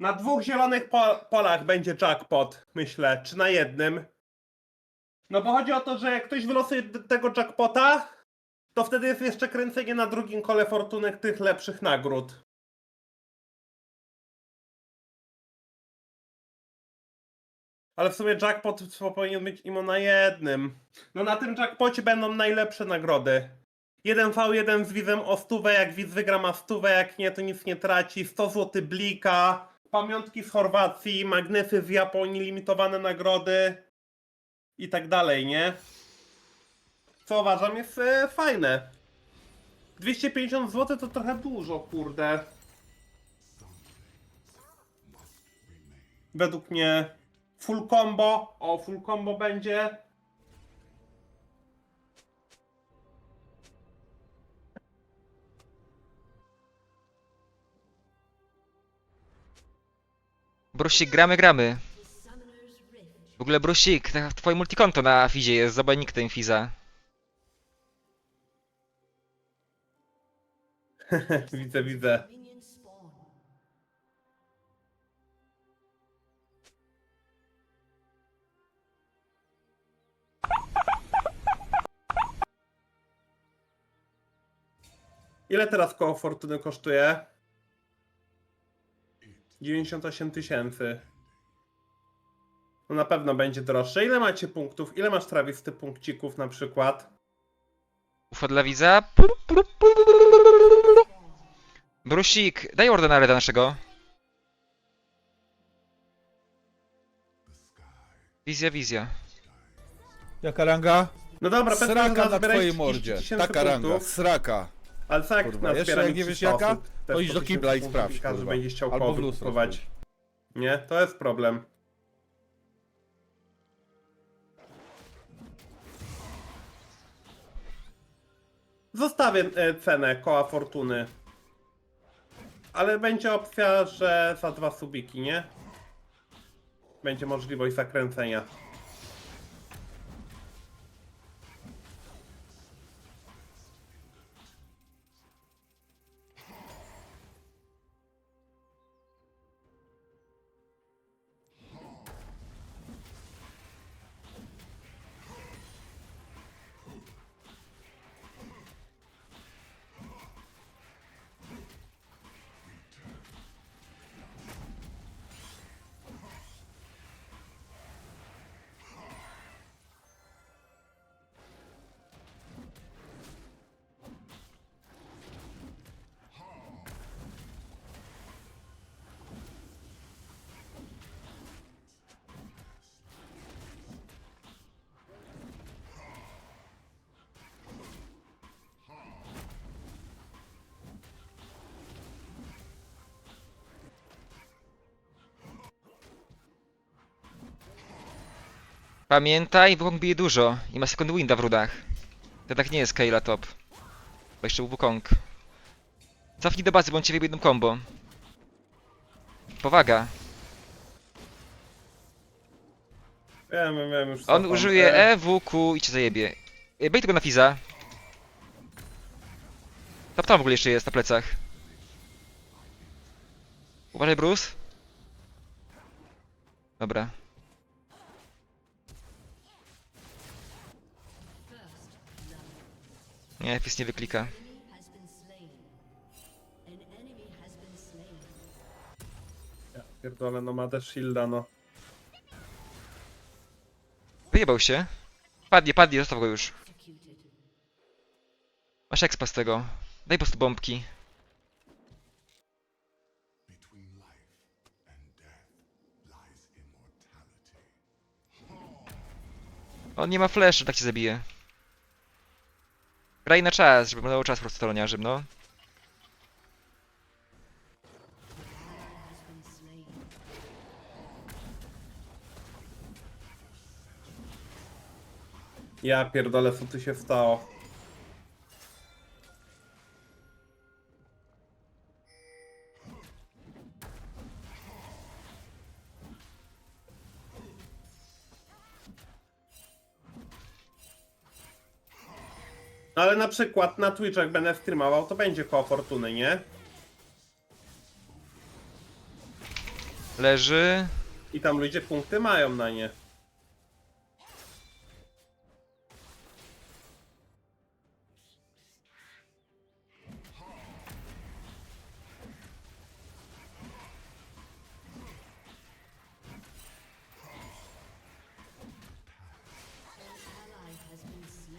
Na dwóch zielonych po polach będzie jackpot, myślę, czy na jednym. No bo chodzi o to, że jak ktoś wylosuje tego jackpota, to wtedy jest jeszcze kręcenie na drugim kole fortuny tych lepszych nagród. Ale w sumie jackpot powinien być imo na jednym. No na tym jackpocie będą najlepsze nagrody. 1v1 z widzem o stówę, jak widz wygra ma stówę, jak nie to nic nie traci. 100 zł blika, pamiątki z Chorwacji, magnesy z Japonii, limitowane nagrody i tak dalej, nie? Co uważam jest e, fajne. 250 zł to trochę dużo, kurde. Według mnie full combo, o full combo będzie. Brusik, gramy, gramy. W ogóle Brusik, twoje multikonto na Fizie jest, zobacz nick ten Fiza. widzę, widzę. Ile teraz koło fortuny kosztuje? 98 tysięcy. No na pewno będzie droższe. Ile macie punktów? Ile masz Travis ty punkcików na przykład? Ufo dla widza. Brusik, daj order na reda naszego. Wizja, wizja. Jaka ranga? No dobra, pewnie Sraka na nazbierałeś twojej 30 mordzie. Taka ranga, punktów. sraka. Ale jak Kurwa, nas jeszcze jak nie wiesz 300 jaka, osób, to też idź do 1000 kibla i sprawdź, Każdy kurwa. będzie chciał Albo w lustro kupować. Nie, to jest problem. Zostawię e, cenę koła fortuny. Ale będzie opcja, że za dwa subiki, nie? Będzie możliwość zakręcenia. Pamiętaj, Wukong bije dużo i ma second winda w rudach. To tak nie jest Kayla top. Bo jeszcze był Wukong. Cofnij do bazy, bo on cię wyjebie jednym combo. Powaga. Wiem, wiem, wiem już On tam. użyje E, E, W, Q i cię zajebie. E, Bej tego na Fiza. Top tam w ogóle jeszcze jest na plecach. Uważaj, Bruce. Dobra. Nie, Fizz nie wyklika. Pierdolę, no ma też shielda, no. Wyjebał się. Padnie, padnie, zostaw go już. Masz expa z tego. Daj po prostu bombki. On nie ma flash, tak cię zabije. Graj na czas, żeby dało czas po prostu taloniarzem, no. Ja pierdolę, co tu się stało. No Ale na przykład na Twitch jak będę streamował, to będzie koło fortuny, nie? Leży. I tam ludzie punkty mają na nie.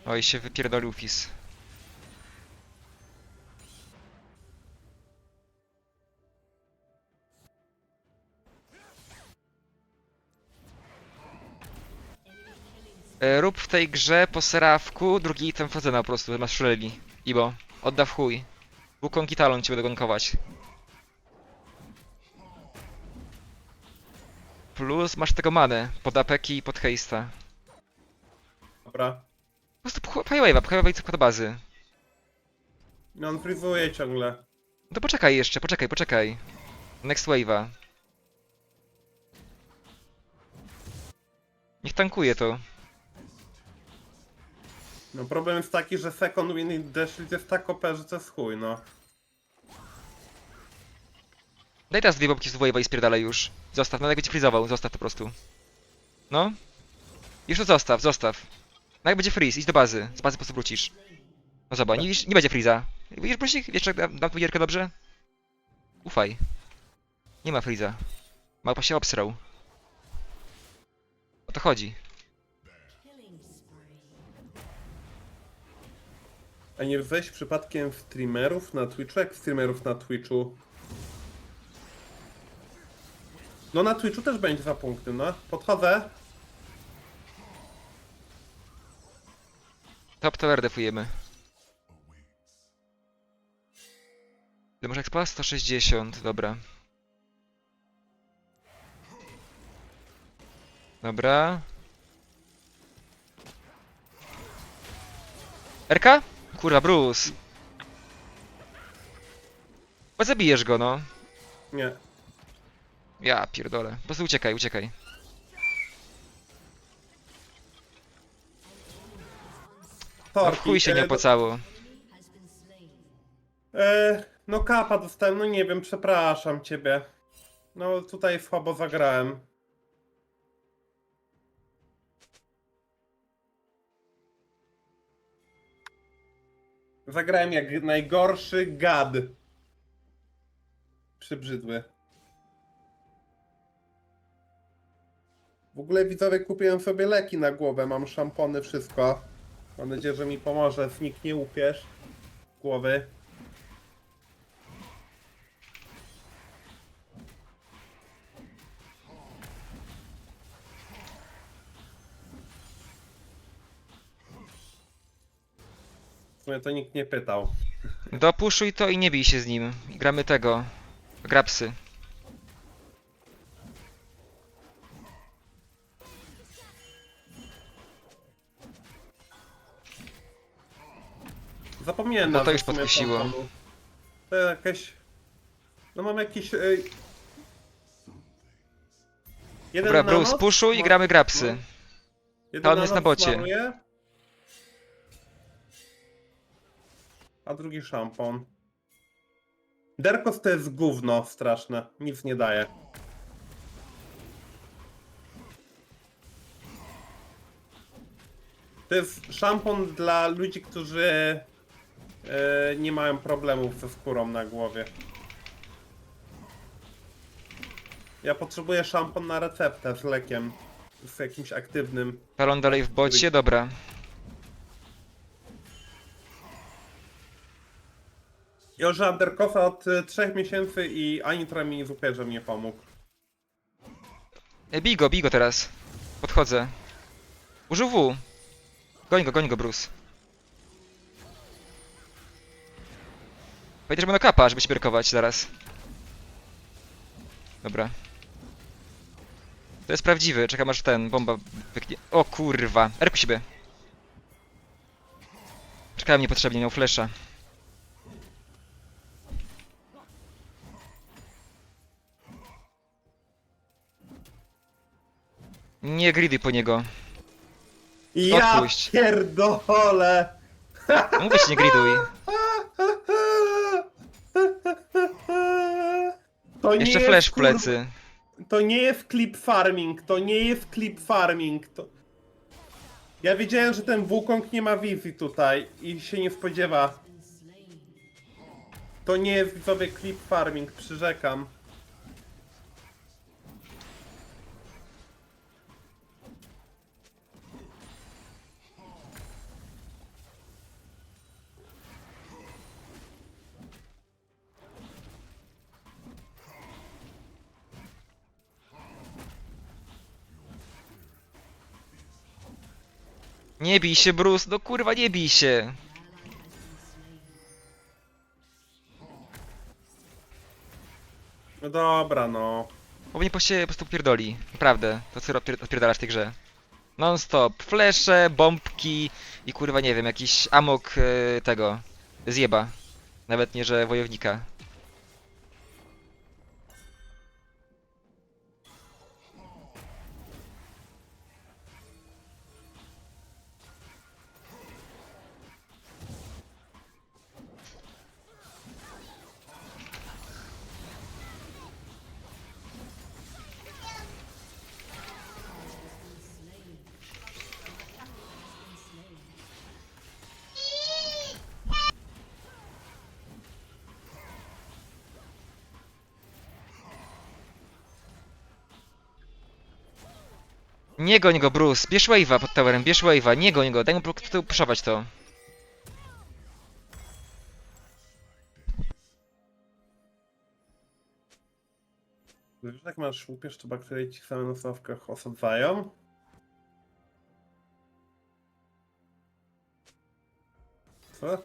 Oj, się wypierdolił Fizz. E, Rób w tej grze po serawku drugi item Fazena po prostu, masz szuleli. Ibo, odda w chuj. Wukong Talon cię będą gonkować. Plus masz tego manę, pod apeki i pod haste'a. Dobra. Po prostu pchaj wave'a, pchaj wave'a do bazy. No on frizuje ciągle. No to poczekaj jeszcze, poczekaj, poczekaj. Next wave'a. Niech tankuje to. No problem jest taki, że second win i Dashlit jest tak OP, że to jest chuj, no. Daj teraz dwie bobki z wave'a i spierdalaj już. Zostaw, no jak będzie freezował, zostaw to po prostu. No. Już to zostaw, zostaw. No jak będzie freeze, idź do bazy. Z bazy po prostu wrócisz. No zobacz, nie, nie będzie freeza. Widzisz? Wiesz jak dam dam tu gierkę dobrze? Ufaj. Nie ma freeza. Małpa się obsrał. O to chodzi. A nie weź przypadkiem streamerów na Twitchu? Jak streamerów na Twitchu? No na Twitchu też będzie za punkty, no. Podchodzę. Top tower defujemy. Ile może expa? 160, dobra. Dobra. RK? Kurwa, Bruce. Bo zabijesz go, no. Nie. Ja pierdolę. Po prostu uciekaj, uciekaj. No chuj się e, nie do- opłacało. E, no kapa dostałem, no nie wiem, przepraszam ciebie. No tutaj słabo zagrałem. Zagrałem jak najgorszy gad. Przybrzydły. W ogóle widzowie kupiłem sobie leki na głowę, mam szampony, wszystko. Mam nadzieję, że mi pomoże, zniknie upierz głowy. W to nikt nie pytał. Dopuszuj to i nie bij się z nim. Gramy tego. Grapsy. Zapomniałem No to nazwy już podkusiło. szamponu. To jakieś... No mam jakiś... y, Jeden Dobra, Bruce, noc? i No, gramy grapsy. no. Jeden na jest na noc bocie. A drugi szampon. Derkos to jest gówno straszne. Nic nie daje. To jest szampon dla ludzi, którzy e, nie mają problemów ze skórą na głowie. Ja potrzebuję szampon na receptę z lekiem. Z jakimś aktywnym. Talon dalej w bocie, dobra. Ja używam Derkosa od 3 miesięcy i ani trochę mi z upierzem nie pomógł. E, bij go, bij go teraz. Podchodzę. Użył W. Goń go, goń go, Bruce. Pamiętaj, że będę kapa, żeby śmierkować zaraz. Dobra. To jest prawdziwy, czekam aż ten, bomba wyknie. O kurwa, Erku siebie. Czekałem niepotrzebnie, miał flesza. Nie gridy po niego. Ja Odpuść. pierdolę! No Mówię ci, nie griduj. To nie Jeszcze jest, flash w kur- plecy. to nie jest clip farming, to nie jest clip farming, to... Ja wiedziałem, że ten Wukong nie ma wizji tutaj i się nie spodziewa. To nie jest widzowie clip farming, przyrzekam. Nie bij się, Bruce, no kurwa, nie bij się. No dobra, no. Po się po prostu pierdoli. Naprawdę, to co rob- odpierdalasz w tej grze. Non stop. Flesze, bombki i kurwa nie wiem, jakiś amok e, tego. Zjeba. Nawet nie, że wojownika. Nie goń go, Bruce. Bierz wave'a pod towerem, bierz wave'a. Nie goń go, daj mu puszować to. Wiesz, jak masz łupież, to bakterie ci same na sławkach osadzają? Co?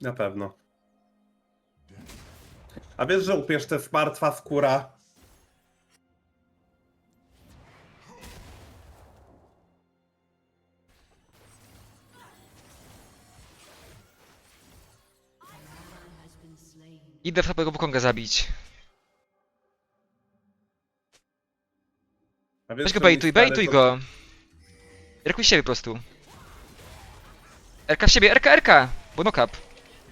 Na pewno. A wiesz, że łupież to jest martwa skóra? Idę w topego Wukonga zabić. A wiesz, Weź go że mi bejtuj, stary bejtuj to- go. Erkuj siebie po prostu. Erka w siebie, Erka, Erka! Bo knock up.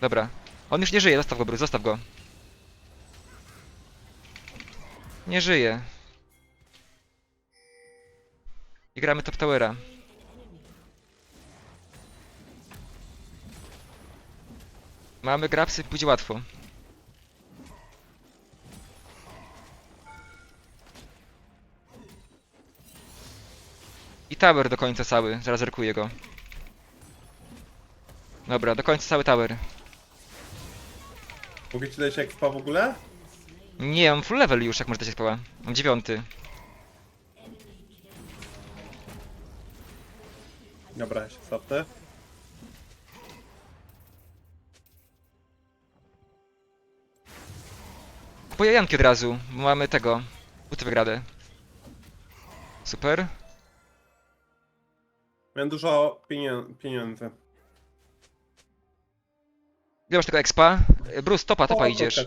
Dobra. On już nie żyje, zostaw go, Bruce, zostaw go. Nie żyje. I gramy top towera. Mamy grapsy, pójdzie łatwo. I tower do końca cały, zaraz zerkuję go. Dobra, do końca cały tower. Mogę ci dać expa w ogóle? Nie, mam full level już, jak może dać spała. Mam dziewiąty. Dobra, ja się cofnę. Kupuję Janki od razu, bo mamy tego. Buty wygrane. Super. Miałem dużo pienię- pieniędzy. Ile masz tego expa? Bruce, topa, topa idziesz.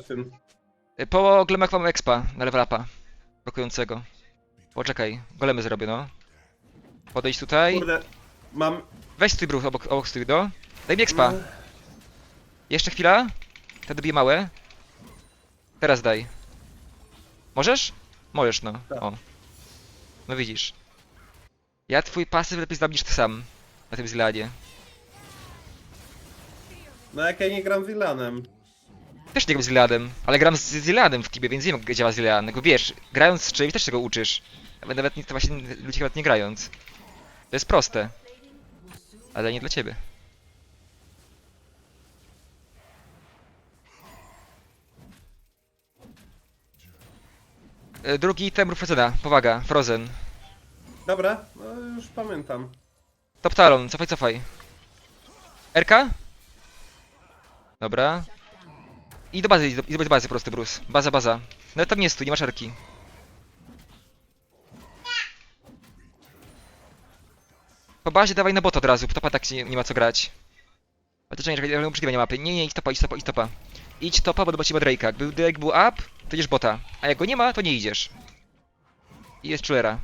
Po golemach mam expa na level upa. Blokującego. Poczekaj, golemy zrobię, no. Podejdź tutaj. Kurde, mam... Weź stój Bruce, obok, obok stój, no. Daj mi expa. Jeszcze chwila. Te dobiję małe. Teraz daj. Możesz? Możesz, no. Tak. O. No widzisz. Ja twój pasyw lepiej znam niż ty sam. Na tym Ziladzie. No jak ja nie gram z Ilanem. Też nie gram z Ziladem, ale gram z Ziladem w Tibie, więc wiem jak działa Zilan. Tylko wiesz, grając z czymś też tego uczysz. Nawet, nawet nie, to właśnie ludzie chyba nie grając. To jest proste. Ale nie dla ciebie. E, Drugi item Frozena, powaga, Frozen. Dobra, no już pamiętam. Top Talon, cofaj, cofaj. RK? Dobra. I do bazy, idź do, idź do bazy po prostu, Bruce. Baza, baza. Nawet tam nie stój, nie masz erki. Po bazie dawaj na bot od razu, topa tak nie, nie ma co grać. A to czekaj, czekaj, przegrywanie mapy. Nie, nie, idź topa, idź topa, idź topa. Idź topa, bo do ciebie Drake'a. Jak był Drake był up, to idziesz bota. A jak go nie ma, to nie idziesz. I jest chillera.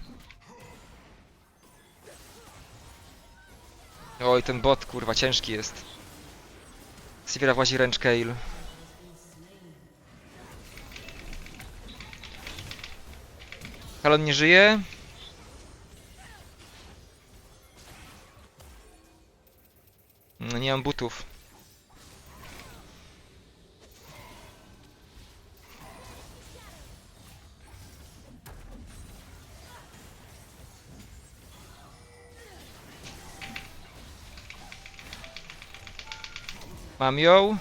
Oj, ten bot, kurwa, ciężki jest. Sivira włazi ręczkę, il. Talon nie żyje. No nie mam butów. Mam ją.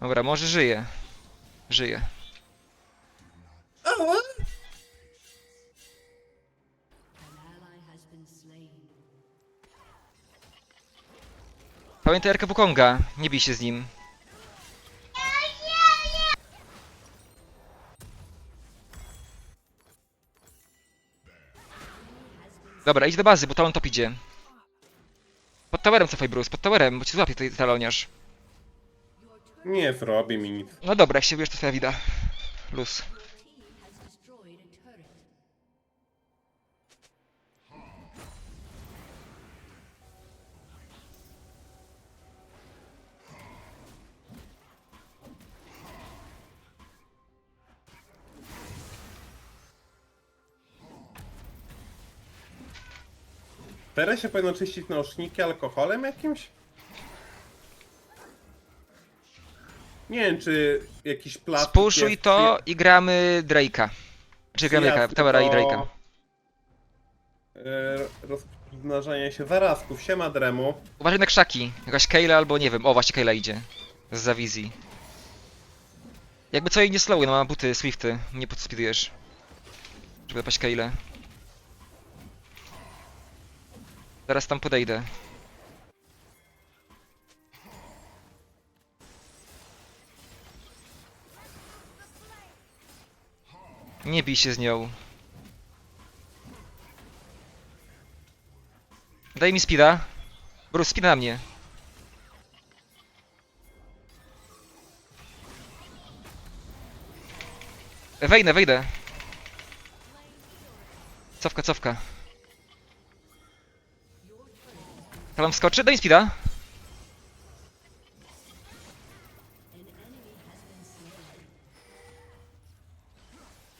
Dobra, może żyje. Żyje. Pamiętaj Arka Wukonga, nie bij się z nim. Dobra, idź do bazy, bo talon top idzie. Pod towerem cofaj Bruce, pod towerem, bo cię złapie tutaj taloniarz. Nie zrobi mi nic. No dobra, jak się wiesz, to twoja wida. Luz. Teraz się powinno czyścić nauszniki alkoholem jakimś? Nie wiem, czy jakiś plastik Spuszuj jest, to i gramy Drake'a. Czy gramy ja Drake'a, Towera i Drake'a. e, się zarazków. Siema Dremu. Uważaj na krzaki. Jakaś Kayla albo nie wiem. O, właśnie Kayla idzie. Z zawizji. Jakby co jej nie slowy, no ma buty, Swifty. Nie podspeedujesz. Żeby paść Kayle. Zaraz tam podejdę. Nie bij się z nią. Daj mi speeda. Bruce, speeda na mnie. Wejdę, wejdę. Cofka, cofka. Talon wskoczy? Daj speeda.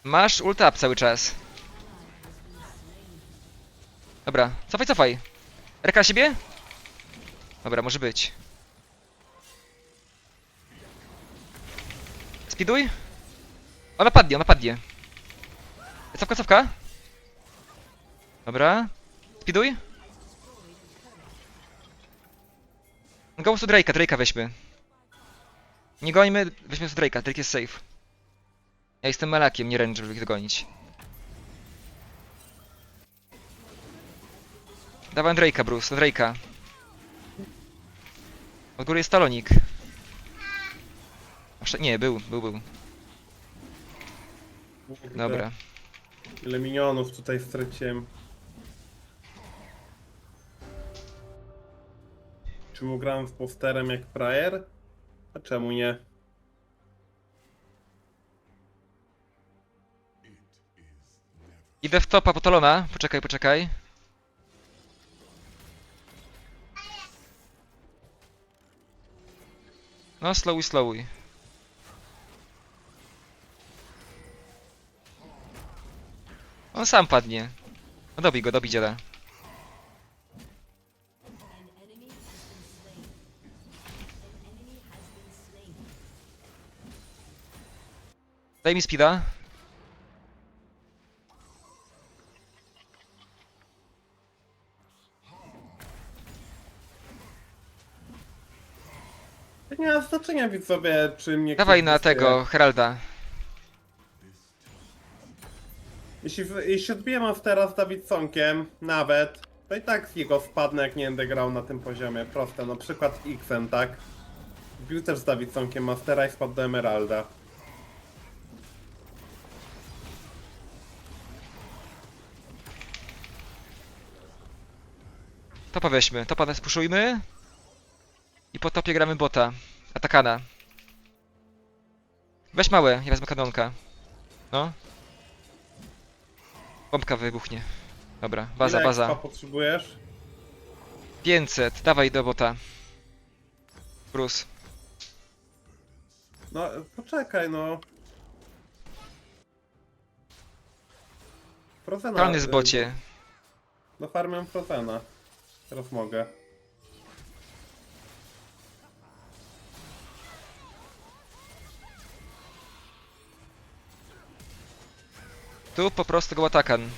Masz ult up cały czas. Dobra, cofaj, cofaj. Reka siebie? Dobra, może być. Speeduj? Ona padnie, ona padnie. Cofka, cofka. Dobra. Speeduj. Go po prostu Drake'a, Drake'a weźmy. Nie gońmy, weźmy prostu Drake'a, Drake jest safe. Ja jestem malakiem, nie range, żeby ich dogonić. Dawaj Drake'a, Bruce, Drake'a. Od góry jest talonik. Nie, był, był, był. Dobra. Ile minionów tutaj straciłem. Czemu grałem z posterem jak Prayer? A czemu nie? Idę w topa po talona. Poczekaj, poczekaj. No, slowuj, slowuj. On sam padnie. No dobij go, dobij dziada. Daj mi speeda. To nie ma znaczenia widzowie, czy mnie Dawaj ktoś na tego, Heralda. Jeśli, w- jeśli odbiję Mastera z Davidsonkiem, nawet, to i tak z niego spadnę, jak nie będę grał na tym poziomie. Proste, na przykład Xem, tak? Wbił też z Davidsonkiem Mastera i spadł do Emeralda. Topa weźmy, topa nas puszujmy. I po topie gramy bota. Atakana. Weź małe, ja wezmę kanonka. No. Bombka wybuchnie. Dobra, baza, Ile baza. expa potrzebujesz? 500, dawaj do bota. Bruce. No, poczekaj, no. Plan jest w bocie. No farmiam Frozena. Teraz mogę. Tu po prostu go atakan.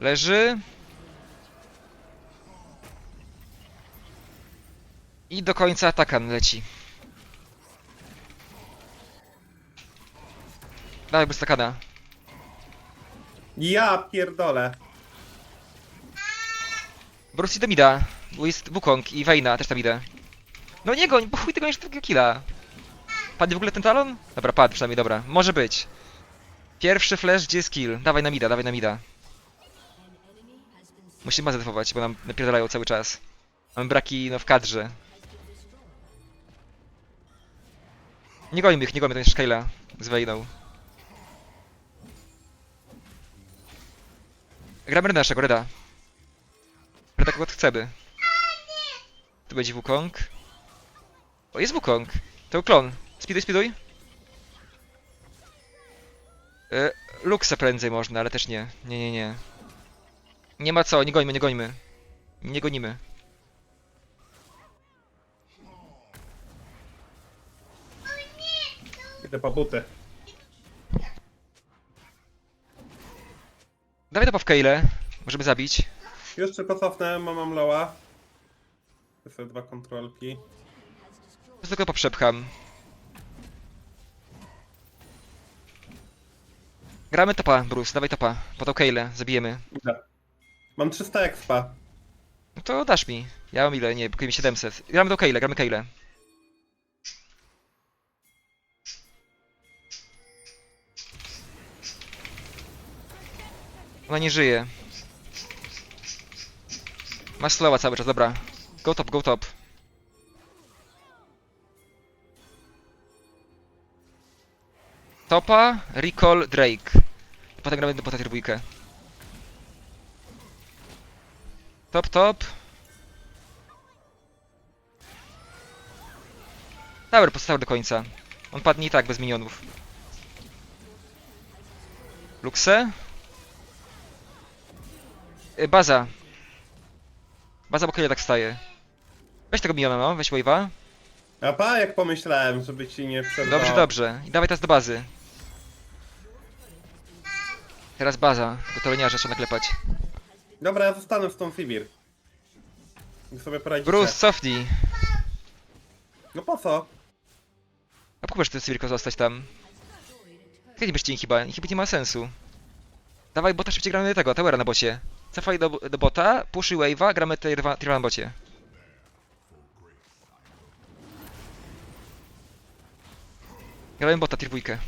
Leży. I do końca atakan leci. Dawaj bez takana. Ja pierdolę. Bruce do mida, bo jest Wukong i Vayna też tam idę. No nie goń, bo chuj ty gonisz tego killa. Padnie w ogóle ten talon? Dobra, padł przynajmniej, dobra. Może być. Pierwszy flash, gdzie jest kill? Dawaj na mida, dawaj na mida. Musimy bazę defować, bo nam napierdalają cały czas. Mamy braki, no, w kadrze. Nie gońmy ich, nie gońmy, to jest Skyla z Vayną. Gramy naszego, Reda. Reda kogo chcemy. Tu będzie Wukong. O, jest Wukong. To klon. Speeduj, speeduj. E, Luxa prędzej można, ale też nie. Nie, nie, nie. Nie ma co, nie gońmy, nie gońmy. Nie gonimy. Idę po buty. Dawaj to w Keile. Możemy zabić. Już tylko cofnę, mam, mam loa. To dwa kontrolki. To tylko poprzepcham. Gramy topa, Bruce, dawaj topa. Po tą Keile, zabijemy. Idę. Mam 300 expa. No to dasz mi. Ja mam ile? Nie, brakuje mi 700. Gramy do Keile, gramy Keile. Ona nie żyje. Masz slowa cały czas, dobra. Go top, go top. Topa, Recall, Drake. Potem gramy do pota trójkę. Top, top. Tower, postawił do końca. On padnie i tak, bez minionów. Luxe. Y, Baza. Baza, bo kiedy tak staje. Weź tego miniona, no, weź wave'a. A pa, jak pomyślałem, żeby ci nie przerwało. Dobrze, dobrze. I dawaj teraz do bazy. Teraz baza. Tylko teleniarza trzeba naklepać. Dobra, ja zostanę z tą Sibir. I sobie poradzicie. Bruce, cofnij. No po co? A próbujesz ty Cywilko zostać tam. Ty nie będziesz chyba, chyba nie ma sensu. Dawaj bota szybciej gramy tego, towera na bocie. Cofaj do, do bota, pushy wave'a, gramy Tyrwa na bocie. Gramy bota, tier.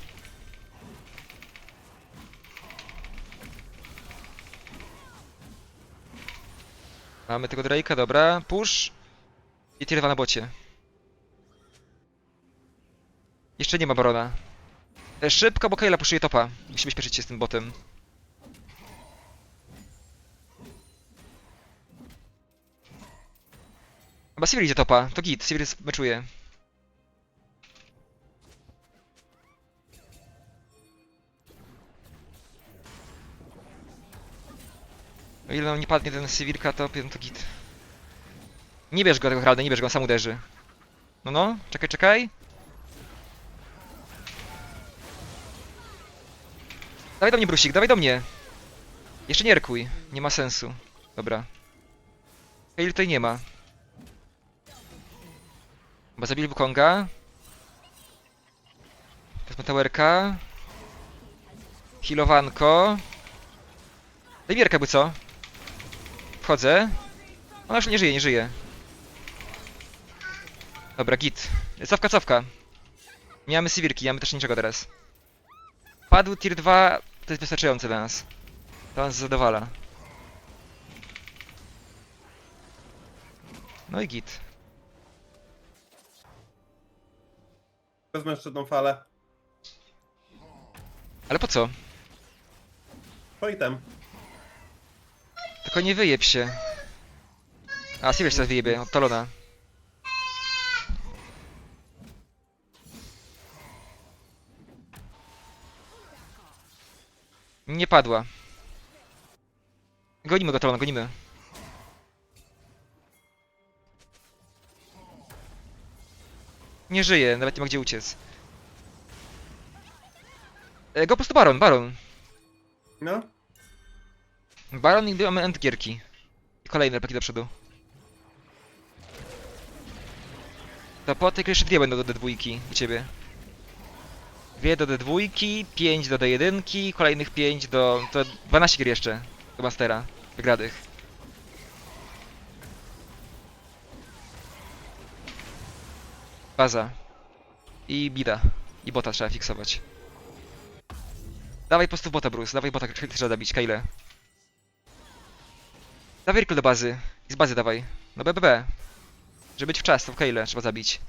Mamy tego Drake'a, dobra. Push. I tier 2 na bocie. Jeszcze nie ma barona. E, Szybko, bo Kayla puszuje topa. Musimy śpieszyć się z tym botem. Chyba Sivir idzie topa. To git, Sivir meczuje. O ile nam nie padnie ten Sivirka, to to git. Nie bierz go tego Heralda, nie bierz go, on sam uderzy. No no, czekaj, czekaj. Dawaj do mnie, Brusik, dawaj do mnie! Jeszcze nie erkuj, nie ma sensu. Dobra. Kayle tutaj nie ma. Chyba zabili Wukonga. Wezmę towerka. Healowanko. Daj mierkę, by co? Wchodzę. Ona już nie żyje, nie żyje. Dobra, git. Cofka, cofka. Nie mamy Sivirki, nie mamy też niczego teraz. Padł tier 2, to jest wystarczające dla nas. To nas zadowala. No i git. Wezmę jeszcze jedną falę. Ale po co? Po item. Tylko nie wyjeb się. A, Sivir się teraz wyjebie, od Talona. Nie padła. Gonimy go, Talona, gonimy. Nie żyje, nawet nie ma gdzie uciec. E, go po prostu Baron, Baron. No. Baron i mamy end gierki. I kolejne RPG do przodu. To po tej jeszcze dwie będą do D2 u ciebie. Dwie do D2, 5 do D1, kolejnych 5 do... to 12 gier jeszcze do Mastera wygranych. Baza. I bida. I bota trzeba fiksować. Dawaj po prostu bota, Bruce. Dawaj bota, który trzeba zabić, Kyle. Dawaj do bazy. I z bazy dawaj. No BBB. Żeby być w czas, to w Kyle trzeba zabić.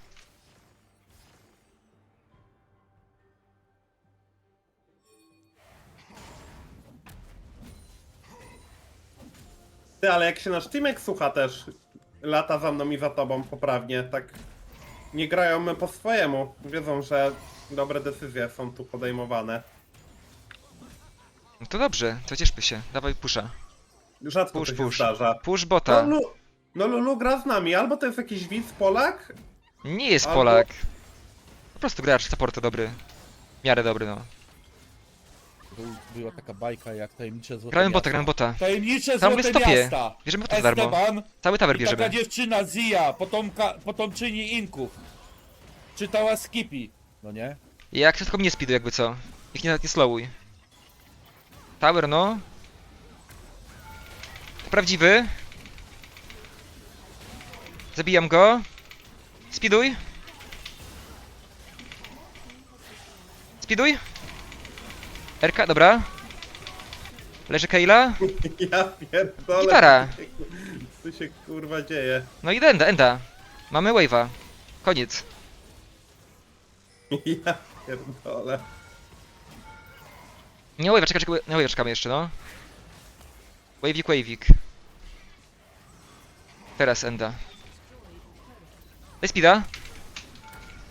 Ty, ale jak się nasz teamek słucha też, lata za mną i za tobą poprawnie, tak nie grają po swojemu. Wiedzą, że dobre decyzje są tu podejmowane. No to dobrze, to cieszmy się. Dawaj pusza. Rzadko Push, to się push. zdarza. Push No, bota. Lu, no Lulu gra z nami, albo to jest jakiś widz Polak, Nie jest Albo- Polak. Po prostu gracz, support dobry. W miarę dobry, no. Był, była taka bajka jak tajemnicze złote miasta. bota, gramy bota. Tajemnicze Tam złote jest topie. miasta. Bierzemy bota za darmo. Esteban Cały tower i taka bierzemy. dziewczyna Zia, potomka, potomczyni Inków. Czytała Skippy. No nie? Jak tylko mnie speedu jakby co. Ich nie, nie slowuj. Tower, no. Prawdziwy. Zabijam go. Speeduj. Speeduj. RK, dobra. Leży Keila. ja pierdolę. Gitara. Co się kurwa dzieje? No i enda, enda. Mamy wave'a. Koniec. Ja pierdolę. Nie wave'a, czekaj, czekaj, na wave'a czekamy jeszcze, no. Wavik, wavik. Teraz enda. Daj speeda.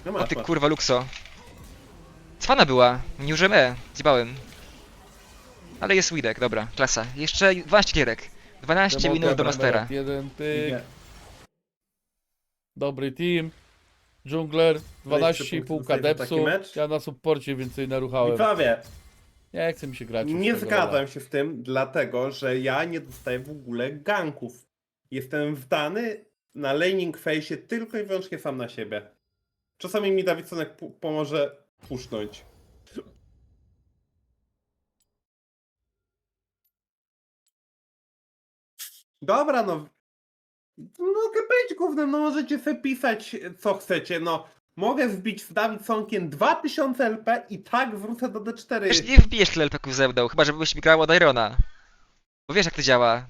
No O ty kurwa Luxo. Cwana była, nie użyłem E, zjebałem. Ale jest Widek, dobra, klasa. Jeszcze 12 gierek. 12 Demoka, minut do Mastera. Jeden tyk, Nie. dobry team. Dżungler, 12,5 punktów taki kadepsu. mecz? Ja na supporcie więcej naruchałem. Widzowie, Nie chce mi się grać. już nie tego zgadzam się z tym, dlatego że ja nie dostaję w ogóle ganków. Jestem zdany na laning face tylko i wyłącznie sam na siebie. Czasami mi Davidsonek pu- pomoże pusznąć. Dobra, no. Mogę być głównym, no możecie sobie pisać co chcecie, no. Mogę wbić z Davidsonkiem 2000 LP i tak wrócę do D4. Wiesz, nie wbijesz tyle LPK-ów ze mną, chyba żebyś mi grał od Irona. Bo wiesz jak to działa.